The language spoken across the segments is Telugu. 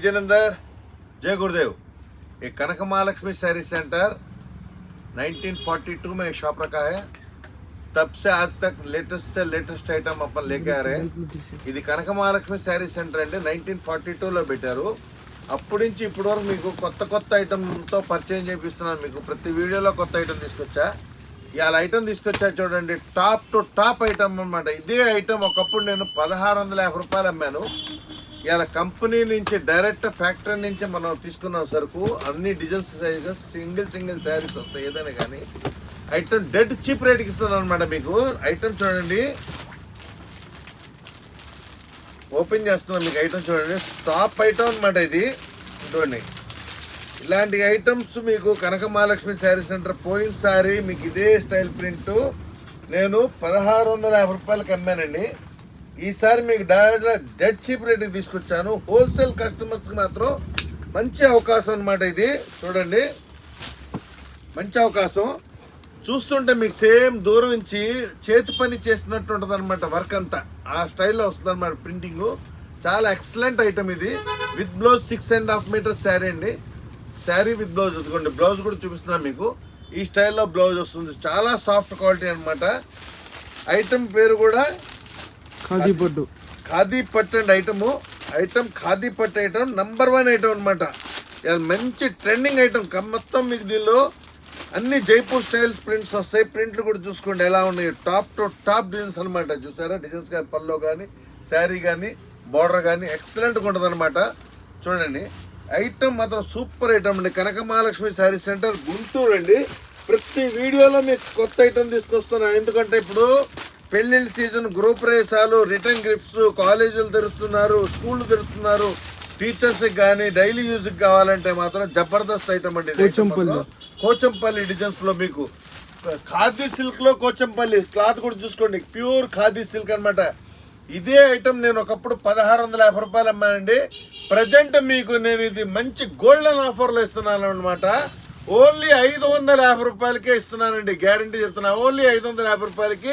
विजयनंदर जय गुरुदेव ये कनक महालक्ष्मी सैरी सेंटर 1942 में शॉप रखा है तब से आज तक लेटेस्ट से लेटेस्ट ఐటమ్ अपन लेके आ रहे हैं ఇది కనక మహాలక్ష్మి శారీ సెంటర్ అంటే నైన్టీన్ ఫార్టీ టూలో పెట్టారు అప్పటి నుంచి ఇప్పటి వరకు మీకు కొత్త కొత్త ఐటమ్తో పరిచయం చేపిస్తున్నాను మీకు ప్రతి వీడియోలో కొత్త ఐటమ్ తీసుకొచ్చా ఇవాళ ఐటమ్ తీసుకొచ్చా చూడండి టాప్ టు టాప్ ఐటమ్ అన్నమాట ఇదే ఐటమ్ ఒకప్పుడు నేను పదహారు వందల యాభై రూపాయలు అమ్మాను ఇలా కంపెనీ నుంచి డైరెక్ట్ ఫ్యాక్టరీ నుంచి మనం తీసుకున్న సరుకు అన్ని డిజైన్స్ సైజ్గా సింగిల్ సింగిల్ శారీస్ వస్తాయి ఏదైనా కానీ. ఐటమ్ డెడ్ చీప్ రేట్కి ఇస్తున్నాను అనమాట మీకు. ఐటమ్ చూడండి. ఓపెన్ చేస్తున్నాం మీకు ఐటమ్ చూడండి. టాప్ ఐటమ్ అనమాట ఇది. చూడండి. ఇలాంటి ఐటమ్స్ మీకు కనక మహాలక్ష్మి శారీ సెంటర్ పోయినసారి మీకు ఇదే స్టైల్ ప్రింట్. నేను పదహారు వందల యాభై రూపాయలకి అమ్మానండి. ఈసారి మీకు డైరెక్ట్ డెడ్ చీప్ రేట్కి తీసుకొచ్చాను. హోల్సేల్ కస్టమర్స్కి మాత్రం మంచి అవకాశం అనమాట ఇది. చూడండి. మంచి అవకాశం. చూస్తుంటే మీకు సేమ్ దూరం నుంచి చేతి పని చేస్తున్నట్టు ఉంటుంది అనమాట వర్క్ అంతా. ఆ స్టైల్లో వస్తుంది అనమాట ప్రింటింగ్ చాలా ఎక్సలెంట్ ఐటమ్ ఇది. With blouse six and half metre sari అండి. శారీ విత్ బ్లౌజ్ ఇదిగోండి. బ్లౌజ్ కూడా చూపిస్తున్నాను మీకు. ఈ స్టైల్లో బ్లౌజ్ వస్తుంది. చాలా సాఫ్ట్ క్వాలిటీ అనమాట ఐటమ్ పేరు కూడా ఖాదీ పట్టు. ఖాదీ పట్టు అండ్ ఐటము. ఐటమ్ ఖాదీ పట్టు ఐటమ్ నంబర్ వన్ ఐటమ్ అనమాట మంచి ట్రెండింగ్ ఐటమ్ మొత్తం మీకు దీనిలో అన్ని జైపూర్ స్టైల్ ప్రింట్స్ వస్తాయి. ప్రింట్లు కూడా చూసుకోండి ఎలా ఉన్నాయి. టాప్ టు టాప్ డిజైన్స్ అనమాట చూసారా? డిజైన్స్ కానీ పల్లో కానీ శారీ కానీ బార్డర్ కానీ ఎక్సలెంట్గా ఉంటుంది అనమాట చూడండి. ఐటమ్ మాత్రం సూపర్ ఐటమ్ అండి. కనక మహాలక్ష్మి శారీ సెంటర్ గుంటూరు అండి. ప్రతి వీడియోలో మీకు కొత్త ఐటమ్ తీసుకొస్తున్నాను. ఎందుకంటే ఇప్పుడు పెళ్ళిళ్ళ సీజన్ గ్రూప్ రేసాలు రిటర్న్ గిఫ్ట్స్ కాలేజీలు తెరుస్తున్నారు స్కూళ్ళు తెరుస్తున్నారు. టీచర్స్ కానీ డైలీ యూజ్ కావాలంటే మాత్రం జబర్దస్త్ ఐటమ్ అండి. కోచంపల్లి. డిజైన్స్లో మీకు ఖాదీ సిల్క్లో కోచంపల్లి. క్లాత్ కూడా చూసుకోండి ప్యూర్ ఖాదీ సిల్క్ అన్నమాట. ఇదే ఐటమ్ నేను ఒకప్పుడు పదహారు వందల యాభై రూపాయలు అమ్మానండి. ప్రజెంట్ మీకు నేను ఇది మంచి గోల్డెన్ ఆఫర్లో ఇస్తున్నాను అనమాట ఓన్లీ ఐదు వందల యాభై రూపాయలకే ఇస్తున్నానండి గ్యారంటీ చెప్తున్నా. ఓన్లీ ఐదు వందల యాభై రూపాయలకి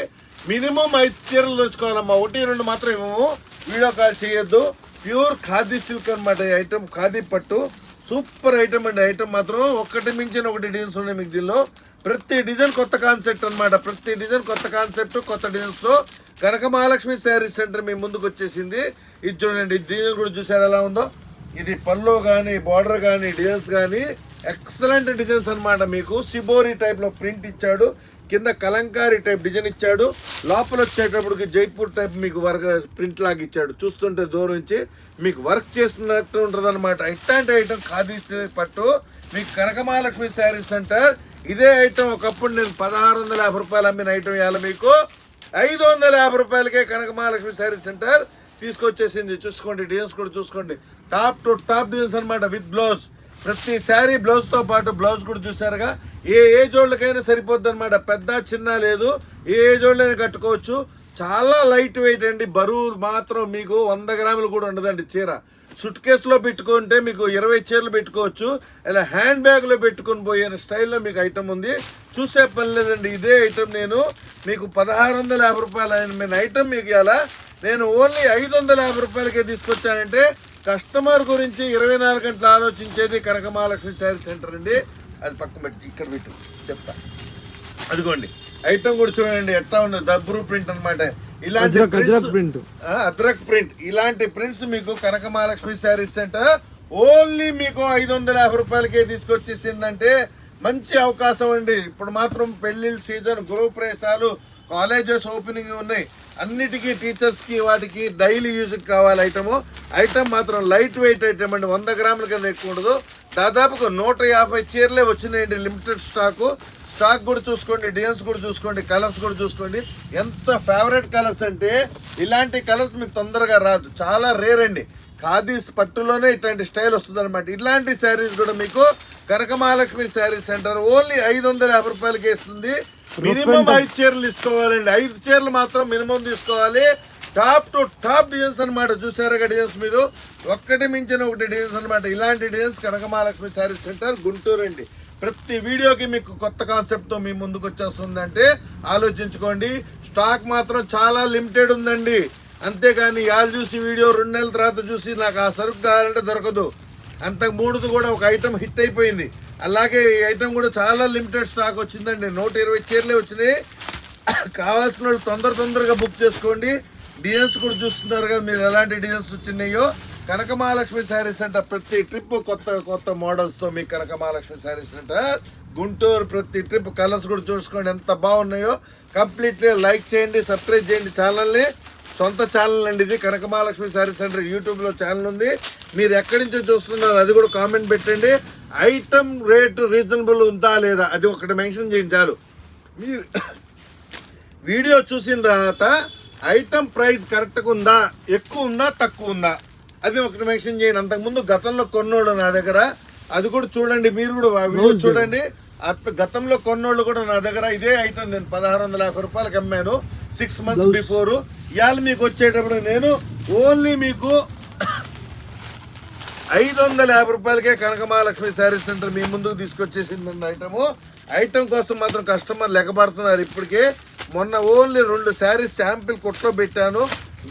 మినిమం ఐదు చీరలు తెచ్చుకోవాలమ్మా. ఒకటి రెండు మాత్రం ఇవ్వము. వీడియో కాల్ చేయొద్దు. ప్యూర్ ఖాదీ సిల్క్ అనమాట ఈ ఐటమ్ ఖాదీ పట్టు. సూపర్ ఐటమ్ అండి. ఐటమ్ మాత్రం ఒకటి మించిన ఒకటి డిజైన్స్ ఉన్నాయి మీకు దీనిలో. ప్రతి డిజైన్ కొత్త కాన్సెప్ట్ అనమాట ప్రతి డిజైన్ కొత్త కాన్సెప్ట్ కొత్త డిజైన్స్లో కనక మహాలక్ష్మి శారీ సెంటర్ మీ ముందుకు వచ్చేసింది. ఇది చూడండి డిజైన్ కూడా చూసారు ఎలా ఉందో? ఇది పల్లో కానీ బార్డర్ కానీ డిజైన్స్ కానీ ఎక్సలెంట్ డిజైన్స్ అనమాట మీకు. సిబోరి టైప్లో ప్రింట్ ఇచ్చాడు. కింద కలంకారీ టైప్ డిజైన్ ఇచ్చాడు. లోపల వచ్చేటప్పటికి జైపూర్ టైప్ మీకు వర్క్ ప్రింట్ లాగా ఇచ్చాడు. చూస్తుంటే దూరం నుంచి మీకు వర్క్ చేస్తున్నట్టు ఉంటుంది అనమాట ఇట్లాంటి ఐటమ్ ఖాదీ పట్టు. మీకు కనకమాలక్ష్మి శారీ సెంటర్. ఇదే ఐటమ్ ఒకప్పుడు నేను పదహారు వందల యాభై రూపాయలు అమ్మిన ఐటమ్ ఇవాళ మీకు. ఐదు వందల యాభై రూపాయలకే కనకమహాలక్ష్మి శారీ సెంటర్ తీసుకొచ్చేసింది. చూసుకోండి డిజైన్స్ కూడా చూసుకోండి. టాప్ టు టాప్ డిజైన్స్ అనమాట విత్ బ్లౌజ్ ప్రతి శారీ బ్లౌజ్తో పాటు బ్లౌజ్ కూడా చూసారుగా. ఏ ఏజ్ వాళ్ళకైనా సరిపోద్ది అనమాట పెద్ద చిన్న లేదు. ఏ ఏజ్ వాళ్ళైనా కట్టుకోవచ్చు. చాలా లైట్ వెయిట్ అండి. బరువు మాత్రం మీకు వంద గ్రాములు కూడా ఉండదండి చీర. సుట్ కేసులో పెట్టుకుంటే మీకు ఇరవై చీరలు పెట్టుకోవచ్చు. ఇలా హ్యాండ్ బ్యాగ్లో పెట్టుకుని పోయే స్టైల్లో మీకు ఐటమ్ ఉంది. చూసే పని లేదండి. ఇదే ఐటమ్ నేను. మీకు పదహారు వందల యాభై రూపాయలు. అయిన ఐటమ్ మీకు ఇలా నేను ఓన్లీ ఐదు వందల యాభై రూపాయలకే తీసుకొచ్చానంటే కస్టమర్ గురించి ఇరవై నాలుగు గంటలు ఆలోచించేది కనక మహాలక్ష్మి శారీ సెంటర్ అండి. అది పక్కన పెట్టి ఇక్కడ పెట్టు చెప్తా. అదిగోండి ఐటమ్ కూడా చూడండి ఎట్లా ఉంది దబ్రు ప్రింట్ అనమాట ఇలాంటి ప్రింట్. అద్రక్ ప్రింట్. ఇలాంటి ప్రింట్స్ మీకు కనక మహాలక్ష్మి శారీస్ సెంటర్ ఓన్లీ మీకు ఐదు వందల యాభై రూపాయలకే తీసుకొచ్చేసిందంటే మంచి అవకాశం అండి. ఇప్పుడు మాత్రం పెళ్ళిళ్ళ సీజన్ గృహప్రవేశాలు కాలేజెస్ ఓపెనింగ్ ఉన్నాయి. అన్నిటికీ టీచర్స్కి వాటికి డైలీ యూజ్కి కావాలి ఐటము. ఐటమ్ మాత్రం లైట్ వెయిట్ ఐటమ్ అండి. వంద గ్రాముల కన్నా ఎక్కువ ఉండదు. దాదాపుగా నూట యాభై చీరలే వచ్చినాయండి లిమిటెడ్ స్టాకు. స్టాక్ కూడా చూసుకోండి డిజైన్స్ కూడా చూసుకోండి కలర్స్ కూడా చూసుకోండి. ఎంత ఫేవరెట్ కలర్స్ అంటే ఇలాంటి కలర్స్ మీకు తొందరగా రాదు. చాలా రేర్ అండి. ఖాదీస్ పట్టులోనే ఇట్లాంటి స్టైల్ వస్తుంది అనమాట ఇలాంటి శారీస్ కూడా మీకు కనక మహాలక్ష్మి శారీ సెంటర్ ఓన్లీ ఐదు వందల యాభై రూపాయలకి ఇస్తుంది మినిమం ఐదు చీరలు తీసుకోవాలండి. ఐదు చీరలు మాత్రం మినిమం తీసుకోవాలి. టాప్ టు టాప్ డిజైన్స్ అనమాట చూసారుగా డిజైన్స్ మీరు? ఒక్కటి మించిన ఒకటి డిజైన్స్ అనమాట ఇలాంటి డిజైన్స్ కనక మహాలక్ష్మి శారీ సెంటర్ గుంటూరు అండి. ప్రతి వీడియోకి మీకు కొత్త కాన్సెప్ట్తో మీ ముందుకు వచ్చేస్తుందంటే ఆలోచించుకోండి. స్టాక్ మాత్రం చాలా లిమిటెడ్ ఉందండి. అంతేగాని ఇవాళ చూసి వీడియో రెండు నెలల తర్వాత చూసి నాకు ఆ సరుకు కావాలంటే దొరకదు. అంతకు మూడుది కూడా ఒక ఐటమ్ హిట్ అయిపోయింది. అలాగే ఈ ఐటమ్ కూడా చాలా లిమిటెడ్ స్టాక్ వచ్చిందండి. నూట ఇరవై చీరలే వచ్చినాయి. కావాల్సిన వాళ్ళు తొందర తొందరగా బుక్ చేసుకోండి. డిజైన్స్ కూడా చూస్తున్నారు కదా మీరు ఎలాంటి డిజైన్స్ వచ్చినాయో. కనక మహాలక్ష్మి శారీస్ అంట ప్రతి ట్రిప్ కొత్త కొత్త మోడల్స్తో మీకు కనక మహాలక్ష్మి శారీస్ అంట గుంటూరు ప్రతి ట్రిప్ కలర్స్ కూడా చూసుకోండి ఎంత బాగున్నాయో. కంప్లీట్లీ లైక్ చేయండి సబ్స్క్రైబ్ చేయండి ఛానల్ని. సొంత ఛానల్ అండి ఇది. కనక మహాలక్ష్మి శారీ సెంటర్ యూట్యూబ్లో ఛానల్ ఉంది. మీరు ఎక్కడి నుంచో చూస్తున్నారు అది కూడా కామెంట్ పెట్టండి. ఐటమ్ రేటు రీజనబుల్ ఉందా లేదా? అది ఒకటి మెన్షన్ చేయండి చాలు. మీరు వీడియో చూసిన తర్వాత ఐటమ్ ప్రైస్ కరెక్ట్గా ఉందా? ఎక్కువ ఉందా? తక్కువ ఉందా? అది ఒకటి మెన్షన్ చేయండి. అంతకుముందు గతంలో కొన్నోడు నా దగ్గర. అది కూడా చూడండి. మీరు కూడా వీడియో చూడండి. గతంలో కొన్నోళ్ళు కూడా నా దగ్గర ఇదే ఐటమ్ నేను పదహారు వందల యాభై రూపాయలకి అమ్మాను. సిక్స్ మంత్స్ బిఫోర్ ఇవాళ మీకు వచ్చేటప్పుడు నేను ఓన్లీ మీకు ఐదు వందల యాభై రూపాయలకే కనకమహాలక్ష్మి శారీ సెంటర్ మీ ముందుకు తీసుకొచ్చేసింది ఐటమ్. ఐటమ్ కోసం మాత్రం కస్టమర్ లెక్కబడుతున్నారు ఇప్పటికే. మొన్న ఓన్లీ రెండు శారీస్ శాంపిల్ కొట్లో పెట్టాను.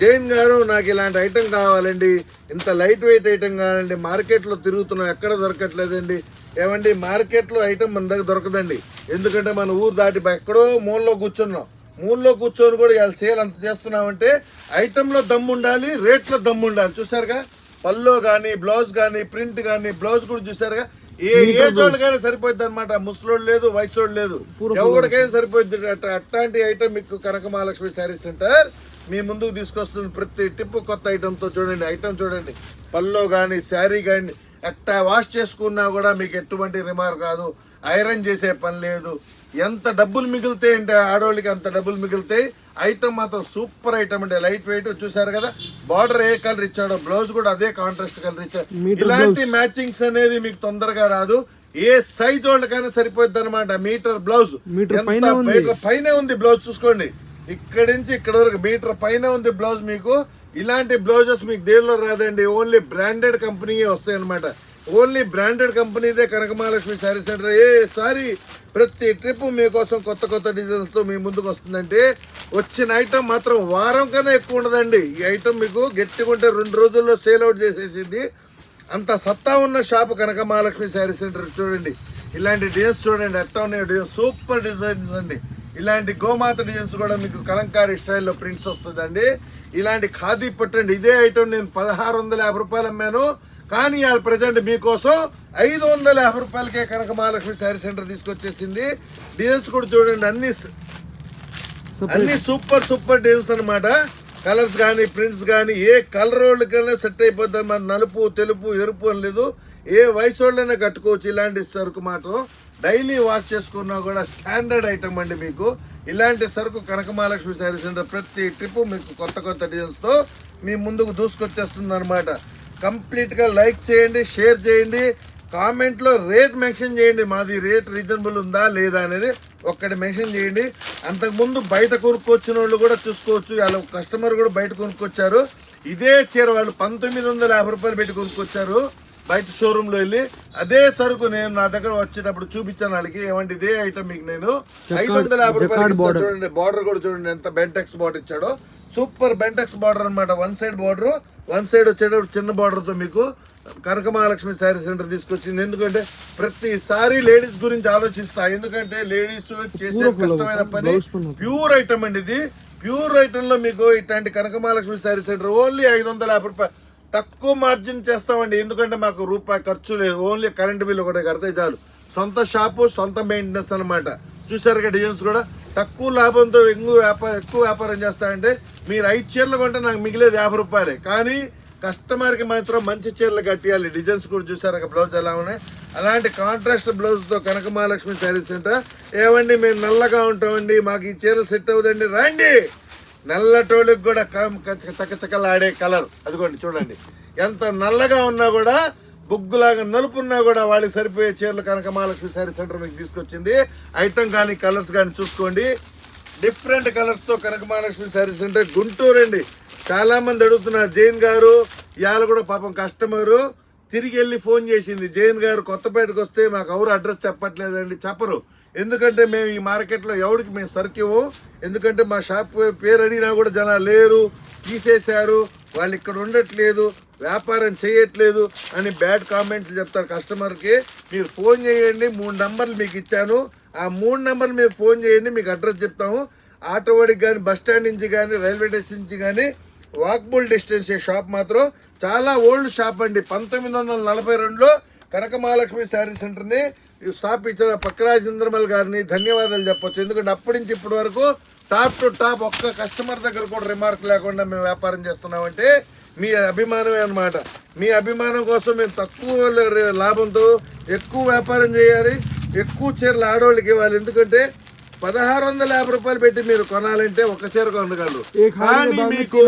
జైన్ గారు నాకు ఇలాంటి ఐటమ్ కావాలండి. ఇంత లైట్ వెయిట్ ఐటమ్ కావాలండి మార్కెట్లో తిరుగుతున్నాం. ఎక్కడ దొరకట్లేదండి. ఏమండి మార్కెట్లో ఐటమ్ మన దగ్గర దొరకదండి. ఎందుకంటే మన ఊరు దాటి ఎక్కడో మూలలో కూర్చున్నాం. మూలలో కూర్చొని కూడా ఇవాళ సేల్ అంత చేస్తున్నామంటే ఐటెంలో దమ్ము ఉండాలి రేట్లో దమ్ము ఉండాలి. చూసారుగా పల్లో కానీ బ్లౌజ్ కానీ ప్రింట్ కానీ బ్లౌజ్ కూడా చూసారుగా ఏ ఏజ్ వాళ్ళకైనా సరిపోద్ది అనమాట ముసలోడు లేదు వయసోడు లేదు. ఎవరికైనా సరిపోద్ది అట్లాంటి ఐటమ్ మీకు కనక మహాలక్ష్మి శారీ సెంటర్. మీ ముందుకు తీసుకొస్తుంది ప్రతి టిప్ కొత్త ఐటమ్తో చూడండి. ఐటమ్ చూడండి. పల్లో కానీ శారీ కానీ ఎట్టా వాష్ చేసుకున్నా కూడా మీకు ఎటువంటి రిమార్క్ రాదు. ఐరన్ చేసే పని లేదు. ఎంత డబ్బులు మిగులుతాయి అంటే ఆడవాళ్ళకి అంత డబ్బులు మిగులుతాయి ఐటమ్ మాత్రం సూపర్ ఐటమ్ అంటే లైట్ వెయిట్ చూసారు కదా? బార్డర్ ఏ కలర్ ఇచ్చాడో బ్లౌజ్ కూడా అదే కాంట్రాస్ట్ కలర్ ఇచ్చాడు. ఇలాంటి మ్యాచింగ్స్ అనేది మీకు తొందరగా రాదు. ఏ సైజ్ వాళ్ళకైనా సరిపోద్ది అనమాట మీటర్ బ్లౌజ్. మీటర్ పైన ఉంది బ్లౌజ్ చూసుకోండి. ఇక్కడి నుంచి ఇక్కడ వరకు మీటర్ పైన ఉంది బ్లౌజ్ మీకు. ఇలాంటి బ్లౌజెస్ మీకు దేనిలో రాదండి. ఓన్లీ బ్రాండెడ్ కంపెనీయే వస్తాయి అనమాట ఓన్లీ బ్రాండెడ్ కంపెనీదే కనకమహాలక్ష్మి శారీ సెంటర్. ఏ సారీ ప్రతి ట్రిప్ మీకోసం కొత్త కొత్త డిజైన్స్తో మీ ముందుకు వస్తుందంటే వచ్చిన ఐటమ్ మాత్రం వారం కన్నా ఎక్కువ ఉండదండి. ఈ ఐటెం మీకు గట్టిగా ఉంటే రెండు రోజుల్లో సేల్ అవుట్ చేసేసింది. అంత సత్తా ఉన్న షాప్ కనక మహాలక్ష్మి శారీ సెంటర్ చూడండి. ఇలాంటి డిజైన్స్ చూడండి. ఎట్లా ఉన్నాయి డిజైన్ సూపర్ డిజైన్స్ అండి. ఇలాంటి గోమాత డిజైన్స్ కూడా మీకు కలంకారీ స్టైల్లో ప్రింట్స్ వస్తుందండి. ఇలాంటి ఖాదీ పట్టండి. ఇదే ఐటమ్ నేను పదహారు వందల యాభై రూపాయలు అమ్మాను. కానీ ఇవాళ ప్రజెంట్ మీకోసం ఐదు వందల యాభై రూపాయలకే కనక మహాలక్ష్మి శారీ సెంటర్ తీసుకొచ్చేసింది. డిజైన్స్ కూడా చూడండి అన్ని అన్ని సూపర్ సూపర్ డిజైన్స్ అన్నమాట. కలర్స్ కానీ ప్రింట్స్ కానీ ఏ కలర్ వాళ్ళకైనా సెట్ అయిపోద్ది మన నలుపు తెలుపు ఎరుపు అని లేదు. ఏ వయసు వాళ్ళైనా కట్టుకోవచ్చు ఇలాంటి సరుకు మాత్రం. డైలీ వాష్ చేసుకున్నా కూడా స్టాండర్డ్ ఐటమ్ అండి మీకు. ఇలాంటి సరుకు కనకమహాలక్ష్మి శారీ సెంటర్ ప్రతి ట్రిప్ మీకు కొత్త కొత్త డిజైన్స్తో మీ ముందుకు దూసుకొచ్చేస్తుంది అనమాట కంప్లీట్గా లైక్ చేయండి షేర్ చేయండి కామెంట్లో రేట్ మెన్షన్ చేయండి. మాది రేట్ రీజనబుల్ ఉందా లేదా అనేది ఒక్కటి మెన్షన్ చేయండి. అంతకుముందు బయట కొనుక్కొచ్చిన వాళ్ళు కూడా చూసుకోవచ్చు. వాళ్ళ కస్టమర్ కూడా బయట కొనుక్కొచ్చారు. ఇదే చీర వాళ్ళు పంతొమ్మిది వందల యాభై రూపాయలు పెట్టి కొనుక్కొచ్చారు. బయట షోరూంలో వెళ్ళి అదే సరుకు నేను నా దగ్గర వచ్చేటప్పుడు చూపించాను వాళ్ళకి. ఏమంటే ఇదే ఐటమ్ మీకు నేను. ఐదు వందల యాభై రూపాయలు. చూడండి. బార్డర్ కూడా చూడండి ఎంత బెంటెక్స్ బార్డర్ ఇచ్చాడో. సూపర్ బెంటెక్స్ బార్డర్ అన్నమాట. One side border one side వచ్చేటప్పుడు చిన్న border తో మీకు కనక మహాలక్ష్మి శారీ సెంటర్ తీసుకొచ్చింది. ఎందుకంటే ప్రతిసారి లేడీస్ గురించి ఆలోచిస్తా. ఎందుకంటే లేడీస్ చేసే కష్టమైన పని. ప్యూర్ ఐటమ్ అండి ఇది. ప్యూర్ ఐటమ్లో మీకు ఇట్లాంటి కనక మహాలక్ష్మి శారీ సెంటర్ ఓన్లీ ఐదు వందల యాభై రూపాయలు తక్కువ మార్జిన్ చేస్తామండి. ఎందుకంటే మాకు రూపాయి ఖర్చు లేదు. ఓన్లీ కరెంట్ బిల్లు కూడా కడితే చాలు. సొంత షాపు సొంత మెయింటెనెన్స్ అనమాట చూసారు డిజైన్స్ కూడా? తక్కువ లాభంతో ఎక్కువ వ్యాపారం ఎక్కువ వ్యాపారం చేస్తారంటే మీరు ఐదు చీరలు కొంటే నాకు మిగిలేదు యాభై రూపాయలే. కానీ కస్టమర్కి మాత్రం మంచి చీరలు కట్టియాలి. డిజైన్స్ కూడా చూసారు అక్కడ బ్లౌజ్ ఎలా ఉన్నాయి. అలాంటి కాంట్రాస్ట్ బ్లౌజ్తో కనక మహాలక్ష్మి శారీస్ సెంటర్ ఏమండి మేము నల్లగా ఉంటామండి. మాకు ఈ చీరలు సెట్ అవుదండి రండి! నల్లటోళ్ళకి కూడా చకచకలాడే కలర్. అదిగోండి చూడండి. ఎంత నల్లగా ఉన్నా కూడా బుగ్గులాగా నలుపున్నా కూడా వాళ్ళకి సరిపోయే చీరలు కనుక మహాలక్ష్మి శారీ సెంటర్ మీకు తీసుకొచ్చింది. ఐటమ్ కానీ కలర్స్ కానీ చూసుకోండి. డిఫరెంట్ కలర్స్తో కనక మహాలక్ష్మి శారీ సెంటర్ గుంటూరు అండి. చాలామంది అడుగుతున్నారు జైన్ గారు ఇవాళ కూడా పాపం కస్టమరు. తిరిగి వెళ్ళి ఫోన్ చేసింది జైన్ గారు కొత్తపేటకు వస్తే మాకు ఎవరు అడ్రస్ చెప్పట్లేదండి చెప్పరు. ఎందుకంటే మేము ఈ మార్కెట్లో ఎవరికి మేము సరికివ్వం ఎందుకంటే మా షాప్ పేరు అడిగినా కూడా జనాలు లేరు తీసేశారు. వాళ్ళు ఇక్కడ ఉండట్లేదు వ్యాపారం చేయట్లేదు అని బ్యాడ్ కామెంట్లు చెప్తారు కస్టమర్కి. మీరు ఫోన్ చేయండి మూడు నెంబర్లు మీకు ఇచ్చాను. ఆ మూడు నెంబర్లు మీరు ఫోన్ చేయండి మీకు అడ్రస్ చెప్తాము. ఆటోవాడికి కానీ బస్ స్టాండ్ నుంచి కానీ రైల్వే స్టేషన్ నుంచి కానీ వాక్బుల్ డిస్టెన్స్ షాప్ మాత్రం. చాలా ఓల్డ్ షాప్ అండి పంతొమ్మిది వందల నలభై రెండులో కనకమహాలక్ష్మి శారీ సెంటర్ని స్టాప్ ఇచ్చిన పక్కరాజ్ ఇంద్రమల్ గారిని ధన్యవాదాలు చెప్పొచ్చు. ఎందుకంటే అప్పటి నుంచి ఇప్పటి వరకు టాప్ టు టాప్ ఒక్క కస్టమర్ దగ్గర కూడా రిమార్క్ లేకుండా మేము వ్యాపారం చేస్తున్నామంటే మీ అభిమానమే అనమాట మీ అభిమానం కోసం మేము తక్కువ లాభంతో ఎక్కువ వ్యాపారం చేయాలి ఎక్కువ చీరలు ఆడవాళ్ళకి ఇవ్వాలి. ఎందుకంటే పదహారు వందల యాభై రూపాయలు పెట్టి మీరు కొనాలంటే ఒక చీర కొనగలరు. కానీ మీకు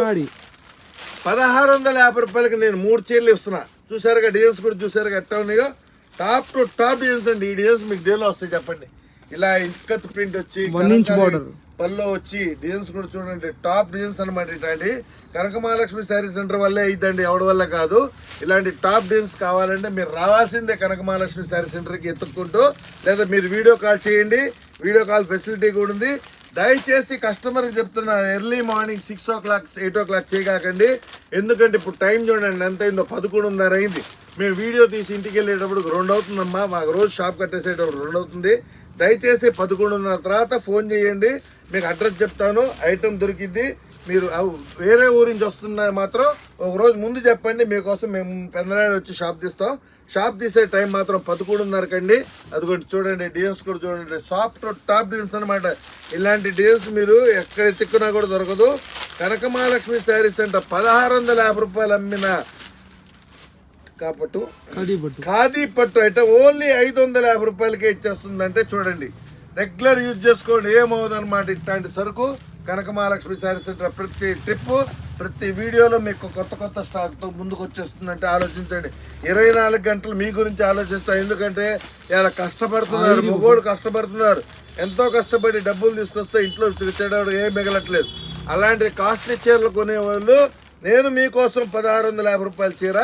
పదహారు వందల యాభై రూపాయలకి నేను మూడు చీరలు ఇస్తున్నా. చూసారుగా డిజైన్స్ కూడా చూసారుగా ఎట్లా ఉన్నాయో? టాప్ టు టాప్ డిజైన్స్ అండి ఈ డిజైన్స్ మీకు దేనిలో వస్తాయి చెప్పండి. ఇలా ఇంకత్ ప్రింట్ వచ్చి. పల్లో వచ్చి డిజైన్స్ కూడా చూడండి టాప్ డిజైన్స్ అనమాట ఇట్లాంటి. కనక మహాలక్ష్మి శారీ సెంటర్ వల్లే ఇద్దండి ఎవడి వల్ల కాదు. ఇలాంటి టాప్ డిజైన్స్ కావాలంటే మీరు రావాల్సిందే కనక మహాలక్ష్మి శారీ సెంటర్కి ఎత్తుక్కుంటూ. లేదా మీరు వీడియో కాల్ చేయండి. వీడియో కాల్ ఫెసిలిటీ కూడా ఉంది. దయచేసి కస్టమర్కి చెప్తున్నా early morning six o'clock eight o'clock చేయకండి ఎందుకంటే ఇప్పుడు టైం చూడండి ఎంత అయిందో పదకొండున్నర అయింది. మేము వీడియో తీసి ఇంటికి వెళ్ళేటప్పుడు రెండు అవుతుందమ్మా మాకు రోజు షాప్ కట్టేసేటప్పుడు రెండు అవుతుంది దయచేసి పదకొండున్నర తర్వాత ఫోన్ చేయండి. మీకు అడ్రస్ చెప్తాను. ఐటమ్ దొరికింది మీరు వేరే ఊరి నుంచి వస్తున్నా మాత్రం ఒక రోజు ముందు చెప్పండి మీకోసం మేము పెందలాడ వచ్చి షాప్ తీస్తాం. షాప్ తీసే టైం మాత్రం పదకొండున్నరకండి. అదిగోండి చూడండి డిజైన్స్ కూడా చూడండి. సాఫ్ట్ టాప్ డిజైన్స్ అనమాట ఇలాంటి డిజైన్స్ మీరు ఎక్కడ ఎత్తుక్కున్నా కూడా దొరకదు. కనకమహాలక్ష్మి శారీస్ అంటే పదహారు వందల యాభై రూపాయలు అమ్మిన కాపట్టు. ఖాదీ పట్టు అయితే ఓన్లీ ఐదు వందల యాభై రూపాయలకే ఇచ్చేస్తుందంటే చూడండి. రెగ్యులర్ యూజ్ చేసుకోండి ఏమవుదనమాట ఇట్లాంటి సరుకు. కనక మహాలక్ష్మి శారీ సెంటర్ ప్రతి ట్రిప్ ప్రతి వీడియోలో మీకు కొత్త కొత్త స్టాక్తో ముందుకు వచ్చేస్తుందంటే ఆలోచించండి. ఇరవై నాలుగు గంటలు మీ గురించి ఆలోచిస్తా ఎందుకంటే ఇలా కష్టపడుతున్నారు మగోడు కష్టపడుతున్నారు. ఎంతో కష్టపడి డబ్బులు తీసుకొస్తే ఇంట్లో తిరిచేటప్పుడు ఏం మిగలట్లేదు. అలాంటి కాస్ట్లీ చీరలు కొనేవాళ్ళు నేను మీకోసం పదహారు వందల యాభై రూపాయల చీర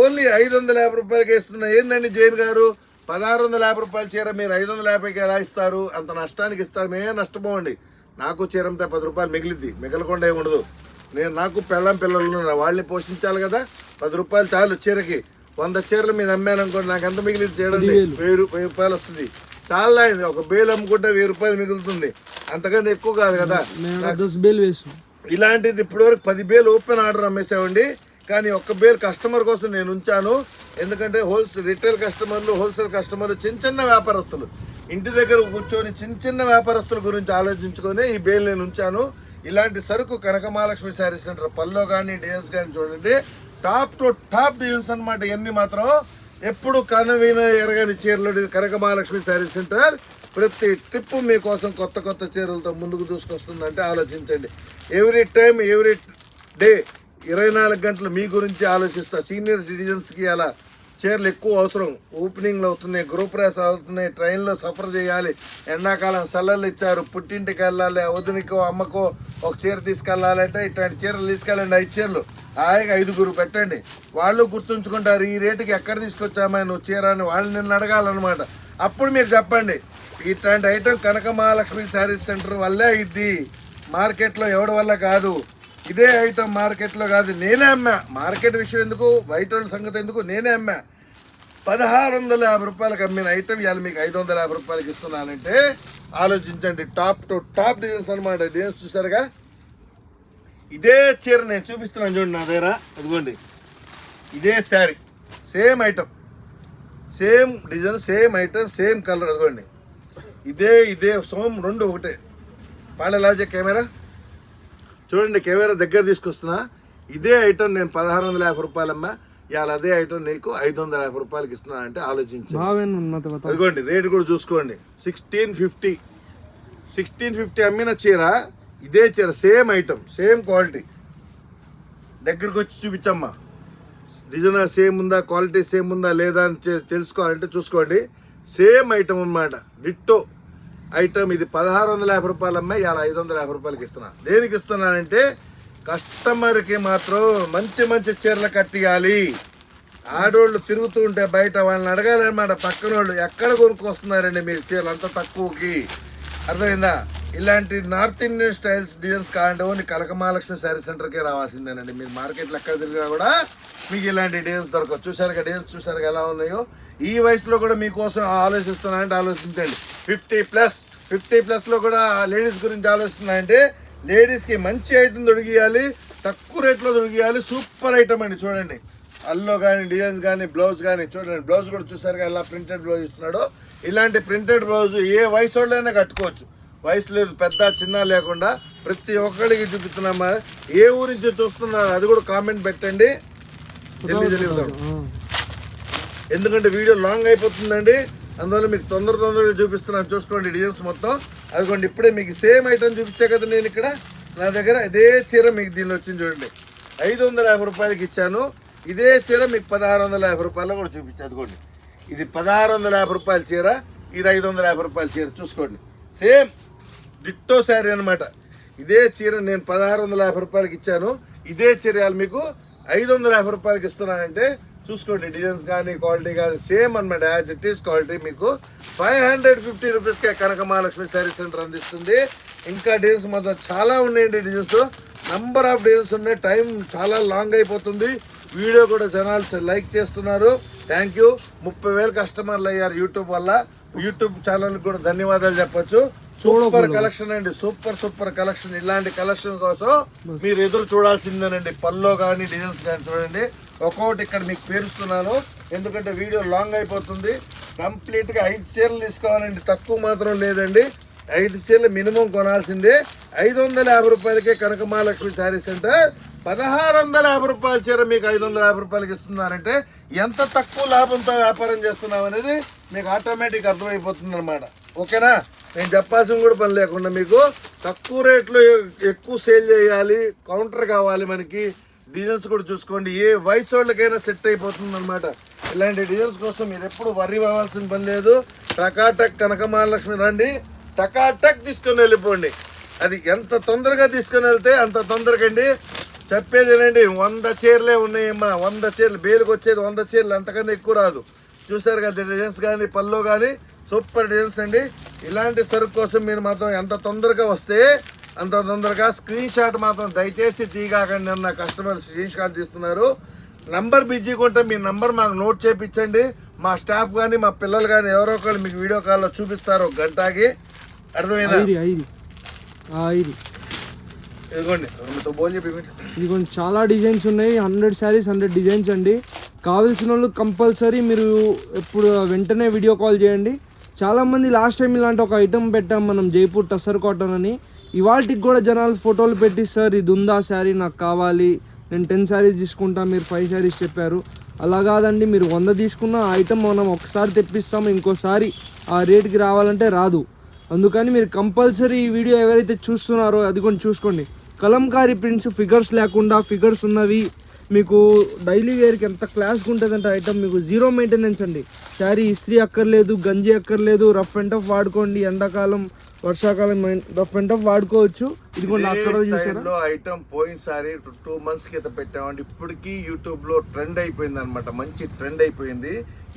ఓన్లీ ఐదు వందల యాభై రూపాయలకి ఇస్తున్నా. ఏందండి జైన్ గారు? పదహారు వందల యాభై రూపాయల చీర మీరు ఐదు వందల యాభైకి ఎలా ఇస్తారు? అంత నష్టానికి ఇస్తారు? మేమే నష్టపోండి నాకు చీరంతా పది రూపాయలు మిగిలిద్ది మిగలకుండా ఏమి ఉండదు. నేను నాకు పిల్లం పిల్లలు వాళ్ళని పోషించాలి కదా. పది రూపాయలు చాలు చీరకి. వంద చీరలు మీద అమ్మాననుకోండి నాకు ఎంత మిగిలింది చేయడం వెయ్యి రూపాయలు రూపాయలు వస్తుంది. చాలా అయింది ఒక బేలు అమ్ముకుంటే వెయ్యి రూపాయలు మిగులుతుంది. అంతకన్నా ఎక్కువ కాదు కదా. ఇలాంటిది ఇప్పటివరకు పది బేలు ఓపెన్ ఆర్డర్ అమ్మేసామండి. కానీ ఒక్క బేలు కస్టమర్ కోసం నేను ఉంచాను. ఎందుకంటే హోల్సేల్ రిటైల్ కస్టమర్లు హోల్సేల్ కస్టమర్లు చిన్న చిన్న వ్యాపారస్తులు. ఇంటి దగ్గర కూర్చొని చిన్న చిన్న వ్యాపారస్తుల గురించి ఆలోచించుకొని ఈ బేల్ నేను ఉంచాను. ఇలాంటి సరుకు కనకమహాలక్ష్మి శారీ సెంటర్ పల్లో కానీ డిజైన్స్ కానీ చూడండి. టాప్ టు టాప్ డిజైన్స్ అనమాట ఇవన్నీ మాత్రం. ఎప్పుడు కనవిన ఎరగని చీరలు కనకమహాలక్ష్మి శారీ సెంటర్ ప్రతి ట్రిప్ మీకోసం కొత్త కొత్త చీరలతో ముందుకు దూసుకొస్తుందంటే ఆలోచించండి. ఎవ్రీ టైం ఎవ్రీ డే ఇరవై నాలుగు గంటలు మీ గురించి ఆలోచిస్తా. సీనియర్ సిటిజన్స్కి అలా చీరలు ఎక్కువ అవసరం. ఓపెనింగ్లు అవుతున్నాయి గ్రూప్ రేస్ అవుతున్నాయి ట్రైన్లో సఫర్ చేయాలి. ఎండాకాలం సెలవులు ఇచ్చారు పుట్టింటికి వెళ్ళాలి వదినికో అమ్మకో ఒక చీర తీసుకెళ్ళాలంటే ఇట్లాంటి చీరలు తీసుకెళ్ళండి ఐదు చీరలు. హాయిగా ఐదుగురు పెట్టండి. వాళ్ళు గుర్తుంచుకుంటారు ఈ రేటుకి ఎక్కడ తీసుకొచ్చామా నువ్వు చీర అని వాళ్ళు నిన్ను అడగాలన్నమాట. అప్పుడు మీరు చెప్పండి. ఇట్లాంటి ఐటమ్ కనకమహాలక్ష్మి శారీస్ సెంటర్ వల్లే ఇది మార్కెట్లో ఎవడి వల్ల కాదు. ఇదే ఐటమ్ మార్కెట్లో కాదు నేనే అమ్మా. మార్కెట్ విషయం ఎందుకు? బయట వాళ్ళ సంగతి ఎందుకు? నేనే అమ్మా. పదహారు వందల యాభై రూపాయలకు అమ్మిన ఐటమ్ ఇవాళ మీకు ఐదు వందల యాభై రూపాయలకి ఇస్తున్నానంటే ఆలోచించండి. టాప్ టు టాప్ డిజైన్స్ అనమాట డిజైన్స్ చూసారుగా? ఇదే చీర నేను చూపిస్తున్నాను చూడండి నా దగ్గర. అదిగోండి. ఇదే sari same item same design same item same colour అదిగోండి. ఇదే ఇదే సోమ్ రెండు ఒకటే. పాడలాజే కెమెరా? చూడండి కెమెరా దగ్గర తీసుకొస్తున్నా. ఇదే ఐటమ్ నేను పదహారు వందల యాభై రూపాయలమ్మా. ఇవాళ అదే ఐటమ్ నీకు ఐదు వందల యాభై రూపాయలకి ఇస్తున్నా అంటే ఆలోచించండి అదిగోండి రేటు కూడా చూసుకోండి. సిక్స్టీన్ ఫిఫ్టీ సిక్స్టీన్ ఫిఫ్టీ అమ్మిన చీర ఇదే చీర సేమ్ ఐటమ్ సేమ్ క్వాలిటీ దగ్గరకు వచ్చి చూపించమ్మా. డిజైన్ సేమ్ ఉందా క్వాలిటీ సేమ్ ఉందా లేదా అని తెలుసుకోవాలంటే చూసుకోండి. సేమ్ ఐటమ్ అనమాట డిట్టో. ఐటమ్ ఇది పదహారు వందల యాభై రూపాయలు అమ్మాయి ఇలా ఐదు వందల యాభై రూపాయలకి ఇస్తున్నా. దేనికి ఇస్తున్నానంటే కస్టమర్కి మాత్రం మంచి మంచి చీరలు కట్టియాలి. ఆడోళ్ళు తిరుగుతూ ఉంటే బయట వాళ్ళని అడగాలన్నమాట. పక్కన వాళ్ళు ఎక్కడ కొనుక్కొస్తున్నారండి మీరు చీరలు అంత తక్కువకి? అర్థమైందా? ఇలాంటి నార్త్ ఇండియన్ స్టైల్స్ డిజైన్స్ కావాలంటే ఓన్లీ కనకమహాలక్ష్మి శారీ సెంటర్కే రావాల్సిందేనండి. మీరు మార్కెట్లో ఎక్కడ తిరిగినా కూడా మీకు ఇలాంటి డిజైన్స్ దొరకవు. చూసారు డిజైన్స్ చూసారు ఎలా ఉన్నాయో? ఈ వయసులో కూడా మీకోసం ఆలోచిస్తున్నానంటే ఆలోచించండి. ఫిఫ్టీ ప్లస్ ఫిఫ్టీ ప్లస్లో కూడా లేడీస్ గురించి ఆలోచిస్తున్నాయంటే లేడీస్కి మంచి ఐటమ్ దొరికియాలి తక్కువ రేట్లో దొరికియాలి సూపర్ ఐటమ్ అండి చూడండి. అల్లో కానీ డిజైన్స్ కానీ బ్లౌజ్ కానీ చూడండి. బ్లౌజ్ కూడా చూసారు ఎలా ప్రింటెడ్ బ్లౌజ్ ఇస్తున్నాడో. ఇలాంటి ప్రింటెడ్ బ్లౌజ్ ఏ వయసు వాళ్ళైనా కట్టుకోవచ్చు. వయసు లేదు పెద్ద చిన్న లేకుండా ప్రతి ఒక్కరికి చూపిస్తున్నామా? ఏ ఊరి నుంచి చూస్తున్నారు అది కూడా కామెంట్ పెట్టండి. వద్దాం. ఎందుకంటే వీడియో లాంగ్ అయిపోతుందండి. అందువల్ల మీకు తొందర తొందరగా చూపిస్తున్నాను. చూసుకోండి డిజైన్స్ మొత్తం. అదిగోండి ఇప్పుడే మీకు సేమ్ ఐటమ్ చూపించా కదా నేను ఇక్కడ. నా దగ్గర ఇదే చీర మీకు దీనిలో వచ్చింది చూడండి. ఐదు వందల యాభై రూపాయలకి ఇచ్చాను. ఇదే చీర మీకు పదహారు వందల యాభై రూపాయలు కూడా చూపించా. అదిగోండి. ఇది పదహారు వందల యాభై రూపాయల చీర ఇది ఐదు వందల యాభై రూపాయల చీర. చూసుకోండి. సేమ్ డిట్టో శారీ అనమాట ఇదే చీర నేను పదహారు వందల యాభై రూపాయలకి ఇచ్చాను. ఇదే చీర మీకు ఐదు వందల యాభై రూపాయలకి ఇస్తున్నానంటే చూసుకోండి డిజైన్స్ కానీ క్వాలిటీ కానీ సేమ్ అనమాట యాజ్ ఇట్ ఈస్ క్వాలిటీ మీకు ఫైవ్ హండ్రెడ్ ఫిఫ్టీ రూపీస్కే కనక మహాలక్ష్మి శారీ సెంటర్ అందిస్తుంది. ఇంకా డిజైన్స్ మాత్రం చాలా ఉన్నాయండి డిజైన్స్ నంబర్ ఆఫ్ డిజైన్స్ ఉన్నాయి. టైం చాలా లాంగ్ అయిపోతుంది. వీడియో కూడా జనాలు లైక్ చేస్తున్నారు. థ్యాంక్ యూ ముప్పై వేలు కస్టమర్లు అయ్యారు యూట్యూబ్ వల్ల. యూట్యూబ్ ఛానల్ కూడా ధన్యవాదాలు చెప్పొచ్చు. సూపర్ కలెక్షన్ అండి. సూపర్ సూపర్ కలెక్షన్ ఇలాంటి కలెక్షన్ కోసం మీరు ఎదురు చూడాల్సిందేనండి. పల్లో కానీ డిజైన్స్ కానీ చూడండి. ఒక్కొక్కటి ఇక్కడ మీకు పేరుస్తున్నాను. ఎందుకంటే వీడియో లాంగ్ అయిపోతుంది. కంప్లీట్గా ఐదు చీరలు తీసుకోవాలండి తక్కువ మాత్రం లేదండి. ఐదు చీరలు మినిమం కొనాల్సిందే. ఐదు వందల యాభై రూపాయలకే కనక మహాలక్ష్మి శారీ సెంటర్. పదహారు వందల యాభై రూపాయల చీర మీకు ఐదు వందల యాభై రూపాయలకి ఇస్తున్నారంటే ఎంత తక్కువ లాభంతో వ్యాపారం చేస్తున్నాం అనేది మీకు ఆటోమేటిక్ అర్థమైపోతుంది అనమాట ఓకేనా? నేను చెప్పాల్సిన కూడా పని లేకుండా మీకు తక్కువ రేట్లో ఎక్కువ సేల్ చేయాలి కౌంటర్ కావాలి మనకి. డిజైన్స్ కూడా చూసుకోండి. ఏ వయసు వాళ్ళకైనా సెట్ అయిపోతుంది అనమాట ఇలాంటి డిజైన్స్ కోసం మీరు ఎప్పుడు వర్రీ అవ్వాల్సిన పని లేదు. టకాటక్ కనక మహాలక్ష్మి రండి. టకాటక్ తీసుకొని వెళ్ళిపోండి. అది ఎంత తొందరగా తీసుకొని వెళ్తే అంత తొందరగా అండి. చెప్పేది ఏనండి వంద చీరలే ఉన్నాయమ్మా. వంద చీరలు. బేలుకు వచ్చేది వంద చీరలు. అంతకన్నా ఎక్కువ రాదు. చూసారు కదా డిజైన్స్ కానీ పళ్ళు కానీ సూపర్ డిజైన్స్ అండి. ఇలాంటి సరుకు కోసం మీరు మాత్రం ఎంత తొందరగా వస్తే అంత తొందరగా స్క్రీన్ షాట్ మాత్రం దయచేసి తీగాకండి అన్న కస్టమర్ స్క్రీన్ షాట్ తీస్తున్నారు. నంబర్ బిజీగా ఉంటే మీ నంబర్ మాకు నోట్ చేయించండి మా స్టాఫ్ కానీ మా పిల్లలు కానీ ఎవరో ఒకరు మీకు వీడియో కాల్లో చూపిస్తారు ఒక గంటకి. అర్థమైందా? ఇదిగోండి మీతో భోజనం చెప్పి ఇది కొంచెం చాలా డిజైన్స్ ఉన్నాయి. హండ్రెడ్ శారీస్ హండ్రెడ్ డిజైన్స్ అండి. కావాల్సిన వాళ్ళు కంపల్సరీ మీరు ఇప్పుడు వెంటనే వీడియో కాల్ చేయండి. చాలామంది లాస్ట్ టైం ఇలాంటి ఒక ఐటమ్ పెట్టాం మనం జైపూర్ టసర్ కాటన్ అని. ఇవాళకి కూడా జనాలు ఫోటోలు పెట్టి సార్ ఇది ఉందా శారీ? నాకు కావాలి. నేను టెన్ శారీస్ తీసుకుంటా మీరు ఫైవ్ శారీస్ చెప్పారు. అలా కాదండి మీరు వంద తీసుకున్న ఐటమ్ మనం ఒకసారి తెప్పిస్తాము ఇంకోసారి ఆ రేట్కి రావాలంటే రాదు. అందుకని మీరు కంపల్సరీ ఈ వీడియో ఎవరైతే చూస్తున్నారో అది కొన్ని చూసుకోండి. కలంకారీ ప్రింట్స్ ఫిగర్స్ లేకుండా ఫిగర్స్ ఉన్నవి మీకు డైలీ వేర్కి ఎంత క్లాస్గా ఉంటుందంటే ఐటమ్ మీకు జీరో మెయింటెనెన్స్ అండి. శారీ ఇస్త్రీ అక్కర్లేదు గంజి అక్కర్లేదు రఫ్ అండ్ టఫ్ వాడుకోండి ఎండాకాలం వర్షాకాలం టఫ్ వాడుకోవచ్చు. చూసారా? స్టైల్లో ఐటమ్ పోయినసారి టూ మంత్స్ కింద పెట్టామండి. ఇప్పటికీ యూట్యూబ్లో ట్రెండ్ అయిపోయింది అనమాట మంచి ట్రెండ్ అయిపోయింది.